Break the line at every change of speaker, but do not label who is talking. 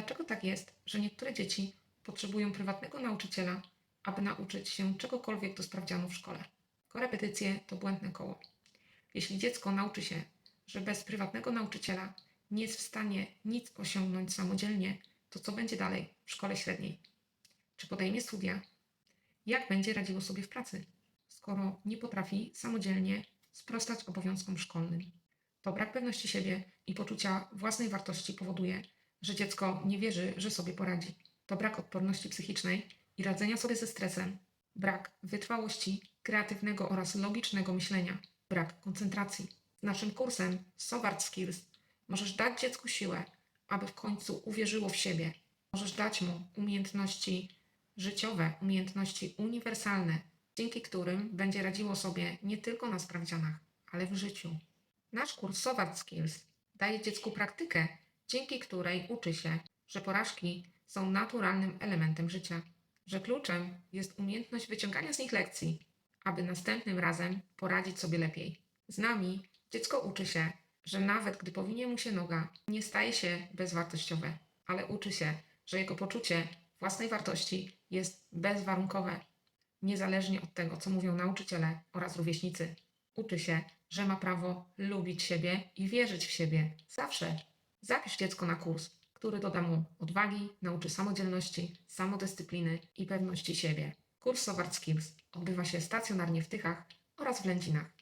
Dlaczego tak jest, że niektóre dzieci potrzebują prywatnego nauczyciela, aby nauczyć się czegokolwiek do sprawdzianu w szkole? Korepetycje to błędne koło. Jeśli dziecko nauczy się, że bez prywatnego nauczyciela nie jest w stanie nic osiągnąć samodzielnie, to co będzie dalej w szkole średniej? Czy podejmie studia? Jak będzie radziło sobie w pracy, skoro nie potrafi samodzielnie sprostać obowiązkom szkolnym? To brak pewności siebie i poczucia własnej wartości powoduje, że dziecko nie wierzy, że sobie poradzi. To brak odporności psychicznej i radzenia sobie ze stresem, brak wytrwałości, kreatywnego oraz logicznego myślenia, brak koncentracji. Naszym kursem Sowart Skills możesz dać dziecku siłę, aby w końcu uwierzyło w siebie. Możesz dać mu umiejętności życiowe, umiejętności uniwersalne, dzięki którym będzie radziło sobie nie tylko na sprawdzianach, ale w życiu. Nasz kurs Sowart Skills daje dziecku praktykę, dzięki której uczy się, że porażki są naturalnym elementem życia, że kluczem jest umiejętność wyciągania z nich lekcji, aby następnym razem poradzić sobie lepiej. Z nami dziecko uczy się, że nawet gdy powinie mu się noga, nie staje się bezwartościowe, ale uczy się, że jego poczucie własnej wartości jest bezwarunkowe, niezależnie od tego, co mówią nauczyciele oraz rówieśnicy. Uczy się, że ma prawo lubić siebie i wierzyć w siebie zawsze. Zapisz dziecko na kurs, który doda mu odwagi, nauczy samodzielności, samodyscypliny i pewności siebie. Kurs Sowart Skills odbywa się stacjonarnie w Tychach oraz w Lędzinach.